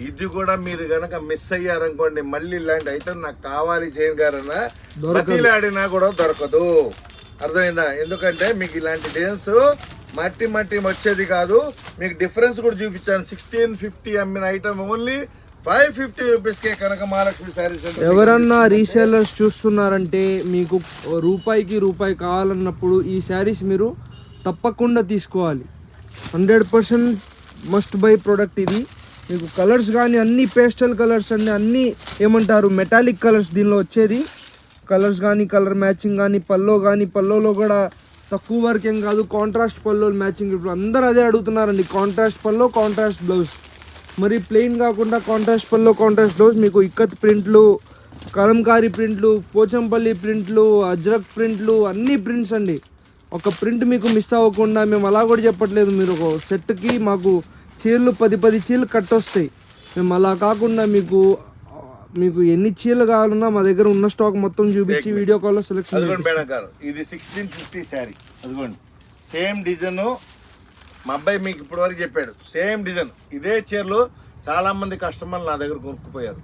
ఇది కూడా మీరు గనక మిస్ అయ్యారనుకోండి మళ్ళీ ఇలాంటి ఐటమ్ నాకు కావాలి జైన్ గారన్న బతిలాడినా కూడా దొరకదు. అర్థమైందా? ఎందుకంటే మీకు ఇలాంటి డిజైన్స్ మట్టి మట్టి వచ్చేది కాదు. మీకు డిఫరెన్స్ కూడా చూపించాను. సిక్స్టీన్ ఫిఫ్టీ అమ్మిన ఐటమ్ ఓన్లీ ఫైవ్ ఫిఫ్టీ రూపీస్కే కనుక మహాలక్ష్మి శారీస్ ఎవరన్నా రీసేలర్స్ చూస్తున్నారంటే మీకు రూపాయికి రూపాయి కావాలన్నప్పుడు ఈ శారీస్ మీరు తప్పకుండా తీసుకోవాలి. Hundred percent must buy product ఇది. మీకు కలర్స్ కానీ అన్ని పేస్టల్ కలర్స్ అండి అన్నీ ఏమంటారు? మెటాలిక్ కలర్స్ దీనిలో వచ్చేది. కలర్స్ కానీ కలర్ మ్యాచింగ్ కానీ పల్లో కానీ పల్లోలో కూడా తక్కువ వరకు ఏం కాదు. కాంట్రాస్ట్ పల్లో మ్యాచింగ్ ఇప్పుడు అందరూ అదే అడుగుతున్నారండి. Contrast pallu contrast blouse. మరి ప్లెయిన్ కాకుండా కాంట్రాస్ట్ పల్లో కాంట్రాస్ట్ బ్లౌజ్ మీకు ఇక్కత్ ప్రింట్లు కలంకారీ ప్రింట్లు పోచంపల్లి ప్రింట్లు అజ్రక్ ప్రింట్లు అన్ని ప్రింట్స్ అండి. ఒక ప్రింట్ మీకు మిస్ అవ్వకుండా మేము అలా కూడా చెప్పట్లేదు. మీరు ఒక సెట్కి మాకు చీరలు పది పది చీరలు కట్టొస్తాయి. మేము అలా కాకుండా మీకు మీకు ఎన్ని చీరలు కావాలన్నా మా దగ్గర ఉన్న స్టాక్ మొత్తం చూపించి వీడియో కాల్లో సెలెక్షన్ ఇది సిక్స్టీన్ ఫిఫ్టీ శారీ అదిగోండి. సేమ్ డిజైన్ మా అబ్బాయి మీకు ఇప్పటివరకు చెప్పాడు. Same design. ఇదే చీరలు చాలామంది కస్టమర్లు నా దగ్గర కొనుక్కుపోయారు.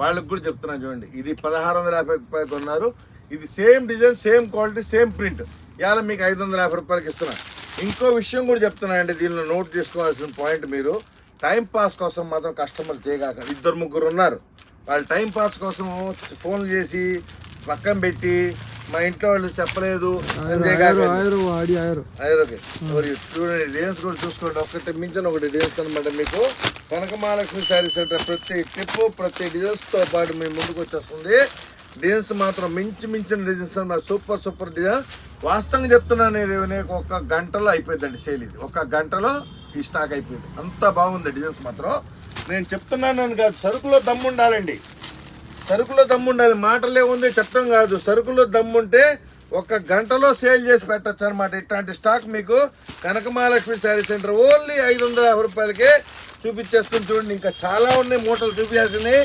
వాళ్ళకి కూడా చెప్తున్నాను చూడండి. ఇది పదహారు వందల యాభై రూపాయలు కొన్నారు. ఇది same design same quality same print. ఇవాళ మీకు ఐదు వందల యాభై రూపాయలకి ఇస్తున్నాను ఇంకో విషయం కూడా చెప్తున్నానండి దీనిలో నోట్ చేసుకోవాల్సిన పాయింట్ మీరు. టైం పాస్ కోసం మాత్రం కస్టమర్లు చేయగాక ఇద్దరు ముగ్గురు ఉన్నారు. వాళ్ళు టైం పాస్ కోసం ఫోన్లు చేసి పక్కన పెట్టి మా ఇంట్లో వాళ్ళు చెప్పలేదు. చూడండి డిజైన్స్ కూడా చూసుకోండి. ఒకటి మించిన ఒకటి డిజైన్స్ అనమాట మీకు. కనకమహాలక్ష్మి శారీ సెంటర్ ప్రతి టిప్ ప్రతి డిజైన్స్తో పాటు మీ ముందుకు వచ్చేస్తుంది. డిజైన్స్ మాత్రం మించి మించిన డిజైన్స్ అన్నమాట. సూపర్ సూపర్ డిజైన్ వాస్తవంగా చెప్తున్నాను ఇది నీకు ఒక గంటలో అయిపోయిందండి సేల్ ఇది. ఒక గంటలో ఈ స్టాక్ అయిపోయింది. అంత బాగుంది డిజైన్స్ మాత్రం. నేను చెప్తున్నాను కాదు సరుకులో దమ్ము ఉండాలండి సరుకులో దమ్ము ఉండాలి మాటలే ఉంది చెప్పడం కాదు. సరుకులో దమ్ముంటే ఒక గంటలో సేల్ చేసి పెట్టచ్చు అనమాట ఇట్లాంటి స్టాక్ మీకు కనకమహాలక్ష్మి శారీ సెంటర్ ఓన్లీ ఐదు వందల యాభై రూపాయలకే చూపించేస్తుంది చూడండి. ఇంకా చాలా ఉన్నాయి మూటలు చూపించాల్సినవి.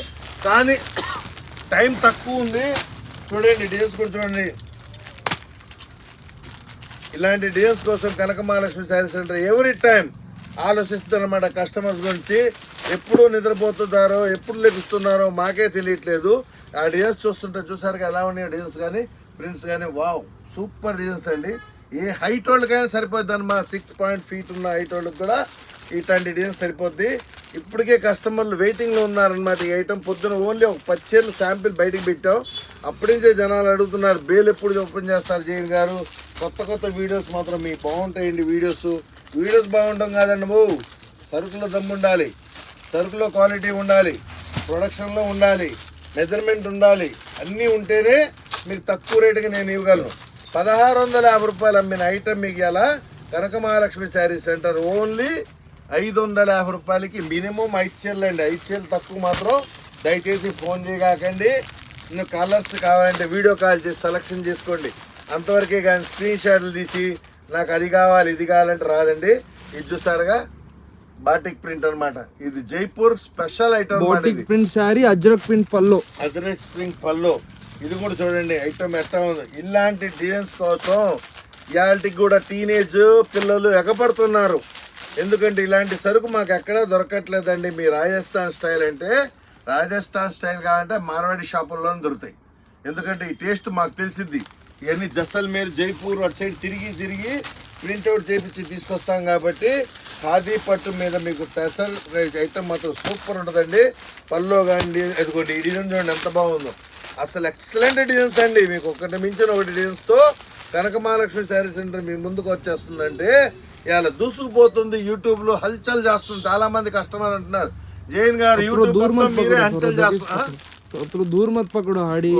కానీ టైం తక్కువ ఉంది. చూడండి డిజైన్స్ కూడా చూడండి. ఇలాంటి డిజైన్స్ కోసం Kanaka Mahalakshmi sari centre every time ఆలోచిస్తారన్నమాట customers గురించి. ఎప్పుడు నిద్రపోతున్నారో ఎప్పుడు లెగుస్తున్నారో మాకే తెలియట్లేదు. ఆ డిజైన్స్ చూస్తుంటే చూసారుగా ఎలా ఉన్నాయి డిజైన్స్ కానీ ప్రింట్స్ కానీ వావ్ సూపర్ డిజైన్స్ అండి. ఏ హైట్ వాళ్ళకైనా సరిపోద్ది అనమాట సిక్స్ పాయింట్ ఫీట్ ఉన్న హైట్ వాళ్ళకి కూడా ఇట్లాంటి డిజైన్స్ సరిపోద్ది. ఇప్పటికే కస్టమర్లు వెయిటింగ్లో ఉన్నారనమాట ఈ ఐటమ్ పొద్దున ఓన్లీ ఒక పచ్చేళ్ళు శాంపిల్ బయటికి పెట్టాం. అప్పటి నుంచే జనాలు అడుగుతున్నారు బేల్ ఎప్పుడు ఓపెన్ చేస్తారు జైన్ గారు? కొత్త కొత్త వీడియోస్ మాత్రం మీ బాగుంటాయండి వీడియోస్ వీడియోస్ బాగుంటాం కాదండి బాబు సరుకుల దమ్ముండాలి. సరుకులో క్వాలిటీ ఉండాలి ప్రొడక్షన్లో ఉండాలి మెజర్మెంట్ ఉండాలి అన్నీ ఉంటేనే మీకు తక్కువ రేటుకి నేను ఇవ్వగలను. పదహారు వందల యాభై రూపాయలు అమ్మిన ఐటెం మీకు ఎలా Kanaka Mahalakshmi sari centre only ఐదు వందల యాభై రూపాయలకి మినిమం ఐదు చీరలు అండి. ఐదు చీరలు తక్కువ మాత్రం దయచేసి ఫోన్ చేయగాకండి. ఇంకా కలర్స్ కావాలంటే వీడియో కాల్ చేసి సెలక్షన్ చేసుకోండి. అంతవరకే కానీ స్క్రీన్ షాట్లు తీసి నాకు అది కావాలి ఇది కావాలంటే రాదండి. ఇది చూసారుగా? బాటిక్ ప్రింట్ అన్నమాట. ఇది Jaipur special item batik print sari ajrakh print pallu అదరెస్ స్ప్రింగ్ పళ్ళు. ఇది కూడా చూడండి ఐటమ్ ఎట్లా ఉంది. ఇలాంటి డిజైన్స్ కోసం ఇవాళకి కూడా టీనేజ్ పిల్లలు ఎగపడుతున్నారు. ఎందుకంటే ఇలాంటి సరుకు మాకు ఎక్కడా దొరకట్లేదండి. మీ రాజస్థాన్ స్టైల్ అంటే రాజస్థాన్ స్టైల్ కావాలంటే మార్వాడి షాపుల్లోనే దొరుకుతాయి. ఎందుకంటే ఈ టేస్ట్ మాకు తెలిసింది ఇవన్నీ జసల్మేర్ జైపూర్ అటు సైడ్ తిరిగి తిరిగి ప్రింట్అవుట్ చేపించి తీసుకొస్తాం కాబట్టి ఖాదీ పట్టు మీద మీకు స్పెషల్ ఐటమ్ మాత్రం సూపర్ ఉంటుందండి. పల్లో కానీ అదిగోండి ఈ డిజైన్ చూడండి ఎంత బాగుందో. అసలు ఎక్సలెంట్ డిజైన్స్ అండి. మీకు ఒకటి మించిన ఒకటి డిజైన్స్తో కనక మహాలక్ష్మి శారీ సెంటర్ మీ ముందుకు వచ్చేస్తుందంటే ఇలా దూసుకుపోతుంది యూట్యూబ్లో హల్చల్ చేస్తుంది. చాలామంది కస్టమర్ అంటున్నారు జైన్ గారు యూట్యూబ్ మీరే హల్చల్ చేస్తున్నారు. దూర్మత్ పక్కడు ఆడి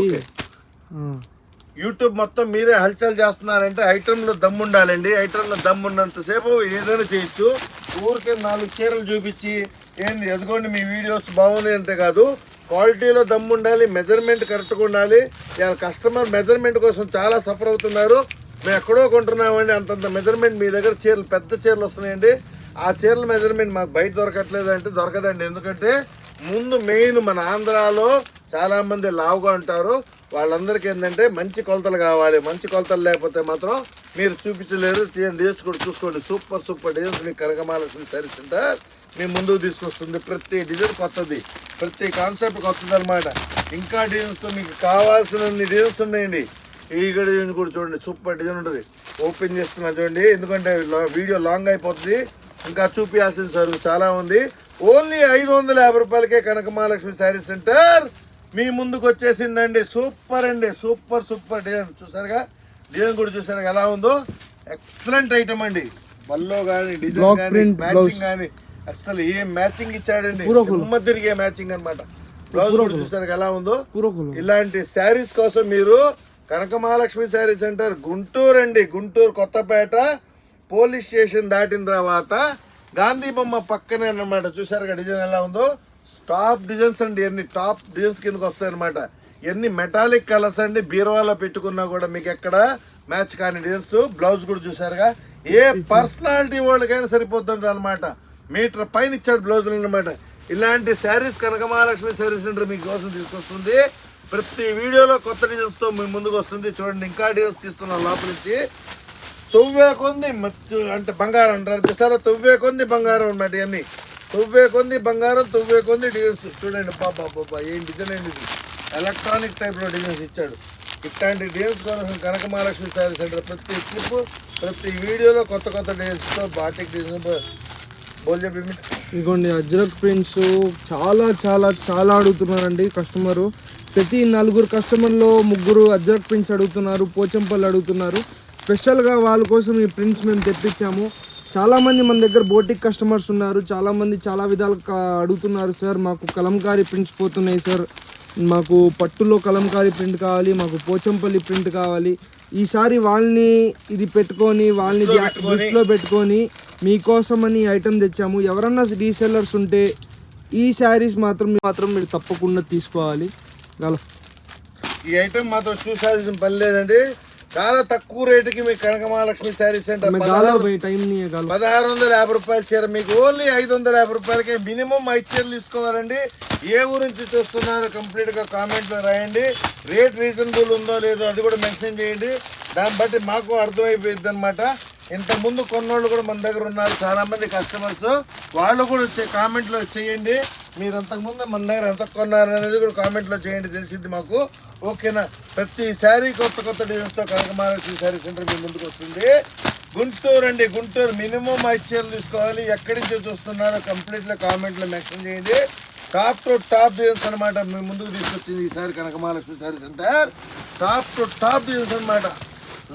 యూట్యూబ్ మొత్తం మీరే హల్చల్ చేస్తున్నారంటే ఐటెంలో దమ్ము ఉండాలండి ఐటెంలో దమ్ము ఉన్నంతసేపు ఏదైనా చేయొచ్చు. ఊరికే నాలుగు చీరలు చూపించి ఏంది ఎదుగోండి మీ వీడియోస్ బాగుంది అంతే కాదు క్వాలిటీలో దమ్ము ఉండాలి మెజర్మెంట్ కరెక్ట్గా ఉండాలి. ఇవాళ కస్టమర్ మెజర్మెంట్ కోసం చాలా సఫర్ అవుతున్నారు. మేము ఎక్కడో కొంటున్నామండి అంతంత మెజర్మెంట్ మీ దగ్గర చీరలు పెద్ద చీరలు వస్తున్నాయండి. ఆ చీరల మెజర్మెంట్ మాకు బయట దొరకట్లేదు అంటే దొరకదండి. ఎందుకంటే ముందు మెయిన్ మన ఆంధ్రాలో చాలామంది లావుగా ఉంటారు. వాళ్ళందరికీ ఏంటంటే మంచి కొలతలు కావాలి. మంచి కొలతలు లేకపోతే మాత్రం మీరు చూపించలేరు డిజైన్స్ కూడా చూసుకోండి. సూపర్ సూపర్ డిజైన్స్ మీకు కనకమాలక్ష్మి సారీ సెంటర్ మీ ముందుకు తీసుకొస్తుంది. ప్రతి డిజైన్ కొత్తది. ప్రతి కాన్సెప్ట్ కొత్తది అనమాట ఇంకా డిజైన్స్తో మీకు కావాల్సిన డిజైన్స్ ఉన్నాయండి. ఈ డిజైన్ కూడా చూడండి. సూపర్ డిజైన్ ఉంటుంది. ఓపెన్ చేస్తున్నా చూడండి. ఎందుకంటే లా- వీడియో లాంగ్ అయిపోతుంది. ఇంకా చూపించాల్సిన సరుకు చాలా ఉంది. ఓన్లీ ఐదు వందల యాభై రూపాయలకే కనకమహాలక్ష్మి శారీ సెంటర్ మీ ముందుకు వచ్చేసిందండి. సూపర్ అండి. Super super design. చూసారుగా? డిజైన్ కూడా చూసారు ఎలా ఉందో? ఎక్సలెంట్ ఐటమ్ అండి. బల్లో కానీ డిజైన్ కానీ మ్యాచింగ్ కానీ అసలు ఏం మ్యాచింగ్ ఇచ్చాడండి. తిరిగే మ్యాచింగ్ అనమాట బ్లౌజ్ కూడా చూసారు ఎలా ఉందో? ఇలాంటి శారీస్ కోసం మీరు కనక మహాలక్ష్మి శారీ సెంటర్ గుంటూరు అండి. గుంటూరు కొత్తపేట పోలీస్ స్టేషన్ దాటిన తర్వాత గాంధీ బొమ్మ పక్కనే అనమాట చూసారుగా డిజైన్ ఎలా ఉందో? టాప్ డిజైన్స్ అండి ఎన్ని టాప్ డిజైన్స్ కిందకి వస్తాయి అనమాట ఎన్ని మెటాలిక్ కలర్స్ అండి బీరువాలో పెట్టుకున్నా కూడా మీకు ఎక్కడ మ్యాచ్ కాని డిజైన్స్. బ్లౌజ్ కూడా చూసారుగా. ఏ పర్సనాలిటీ వాళ్ళకైనా సరిపోతుంది అనమాట మీటర్ పైన ఇచ్చాడు బ్లౌజులు అనమాట ఇలాంటి saris Kanaka Mahalakshmi sari centre మీకోసం తీసుకొస్తుంది. ప్రతి వీడియోలో కొత్త డిజైన్స్తో మీ ముందుకు వస్తుంది. చూడండి ఇంకా డిజైన్స్ తీస్తున్నాం లోపల నుంచి కొంది అంటే బంగారం అంటారు. చూస్తారా తొవ్వే కొంది బంగారం అన్నమాట ఇవన్నీ. తొవ్వే కొంది బంగారం తొవ్వే కొంది డిజైన్స్ చూడండి బాబా బాబా ఏం డిజైన్ అండి ఇది? ఎలక్ట్రానిక్ టైప్లో డిజైన్స్ ఇచ్చాడు. ఇట్లాంటి డిజైన్స్ కోసం కనక మహాలక్ష్మి శారీ సెంటర్ ప్రతి క్లిప్ ప్రతి వీడియోలో కొత్త కొత్త డిజైన్స్తో బాటిక్ డిజైన్ బోల్ ఇదిగోండి అజ్రక్ ప్రింట్స్ చాలా చాలా చాలా అడుగుతున్నారండి కస్టమరు ప్రతి నలుగురు కస్టమర్లో ముగ్గురు అజ్రక్ ప్రింట్స్ అడుగుతున్నారు పోచంపల్లి అడుగుతున్నారు. స్పెషల్గా వాళ్ళ కోసం ఈ ప్రింట్స్ మేము తెప్పించాము. చాలామంది మన దగ్గర బోటిక్ కస్టమర్స్ ఉన్నారు. చాలామంది చాలా విధాలుగా అడుగుతున్నారు సార్ మాకు కలంకారీ ప్రింట్స్ పోతున్నాయి సార్. మాకు పట్టులో కలంకారీ ప్రింట్ కావాలి మాకు పోచంపల్లి ప్రింట్ కావాలి. ఈసారి వాళ్ళని ఇది పెట్టుకొని వాళ్ళని దృష్టిలో ధ్యా- పెట్టుకొని- మీకోసమని ఐటమ్ తెచ్చాము. ఎవరన్నా రీసెల్లర్స్ ఉంటే ఈ శారీస్ మాత్రం మాత్రం మీరు తప్పకుండా తీసుకోవాలి. గల ఈ ఐటమ్ మాత్రం చూసాల్సిన పని లేదండి. చాలా తక్కువ రేటుకి మీకు కనకమహాలక్ష్మి శారీ సెంటర్ పదహారు వందల యాభై రూపాయలు చీర మీకు ఓన్లీ ఐదు వందల యాభై రూపాయలకి మినిమం ఐదు చీరలు తీసుకోవాలండి. ఏ ఊరించి చూస్తున్నారు కంప్లీట్గా కామెంట్ రాయండి. రేట్ రీజనబుల్ ఉందో లేదో అది కూడా మెన్షన్ చేయండి. దాన్ని బట్టి మాకు అర్థమైపోయింది అనమాట ఇంతకుముందు కొన్నోళ్ళు కూడా మన దగ్గర ఉన్నారు. చాలా మంది కస్టమర్స్ వాళ్ళు కూడా వచ్చే కామెంట్లో చేయండి. మీరు అంతకుముందు మన దగ్గర ఎంత కొన్నారు అనేది కూడా కామెంట్లో చేయండి తెలిసింది మాకు. ఓకేనా? ప్రతి శారీ కొత్త కొత్త డిజైన్స్తో కనకమాలక్ష్మి శారీ సెంటర్ మీ ముందుకు వస్తుంది. గుంటూరు అండి గుంటూరు మినిమం ఐచీఎల్ చీరలు తీసుకోవాలి. ఎక్కడి నుంచో చూస్తున్నారో కంప్లీట్గా కామెంట్లో మెన్షన్ చేయండి. టాప్ టు టాప్ డిజైన్స్ అనమాట మీ ముందుకు తీసుకొచ్చింది ఈసారి Kanakamahalakshmi sari centre. Top to top designs అనమాట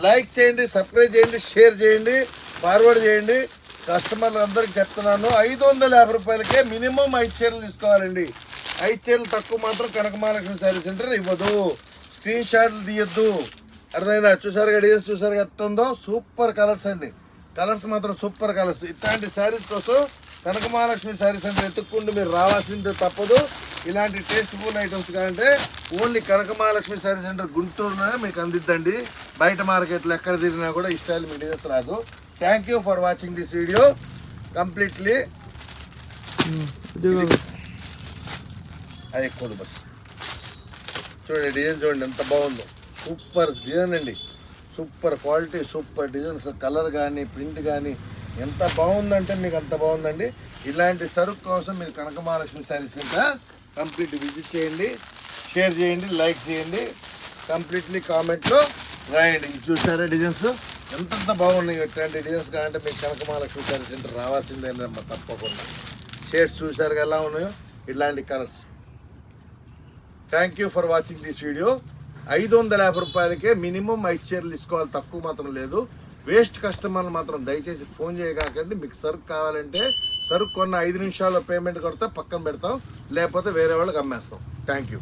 లైక్ చేయండి సబ్స్క్రైబ్ చేయండి షేర్ చేయండి ఫార్వర్డ్ చేయండి. కస్టమర్లు అందరికి చెప్తున్నాను ఐదు వందల యాభై రూపాయలకే మినిమం ఐదు చీరలు తీసుకోవాలండి. ఐదు చీరలు తక్కువ మాత్రం కనకమహాలక్ష్మి శారీ సెంటర్ ఇవ్వదు. స్క్రీన్ షాట్లు తీయద్దు. అర్థమైందా? చూసారు డిజైన్స్ చూసారు? ఎట్టుందో సూపర్ కలర్స్ అండి. కలర్స్ మాత్రం సూపర్ కలర్స్. ఇట్లాంటి శారీస్ కోసం కనక మహాలక్ష్మి సెంటర్ ఎత్తుక్కుంటూ మీరు రావాల్సిందే తప్పదు. ఇలాంటి టేస్ట్ఫుల్ ఐటమ్స్ కావాలంటే only Kanaka Mahalakshmi sari centre గుంటూరులోనే మీకు అందిద్దండి. బయట మార్కెట్లో ఎక్కడ తిరిగినా కూడా ఈ స్టైల్ మీ డిజైన్స్ రాదు. Thank you for watching this video completely అది ఎక్కువ బస్. చూడండి డిజైన్ చూడండి ఎంత బాగుందో. సూపర్ డిజైన్ అండి. Super quality super designs colour కానీ ప్రింట్ కానీ ఎంత బాగుందంటే మీకు అంత బాగుందండి. ఇలాంటి సరుకు కోసం మీరు Kanaka Mahalakshmi sari centre complete visit చేయండి షేర్ చేయండి లైక్ చేయండి కంప్లీట్లీ కామెంట్లో రాయండి. చూసారా డిజైన్స్? ఎంతెంత బాగున్నాయి ఇట్లాంటి డిజైన్స్ కావాలంటే మీకు కనక మహాలక్ష్మి శారీ సెంటర్ రావాల్సిందేనమ్మా తప్పకుండా. షేడ్స్ చూసారు ఎలా ఉన్నాయో? ఇట్లాంటి colours thank you for watching this video ఐదు వందల యాభై రూపాయలకే మినిమం ఐదు చీరలు తీసుకోవాలి. తక్కువ మాత్రం లేదు. వేస్ట్ కస్టమర్లు మాత్రం దయచేసి ఫోన్ చేయకండి. మీకు సరుకు కావాలంటే సరుకు కొన్న ఐదు నిమిషాల్లో పేమెంట్ కొడితే పక్కన పెడతాం. లేకపోతే వేరే వాళ్ళకి అమ్మేస్తాం. Thank you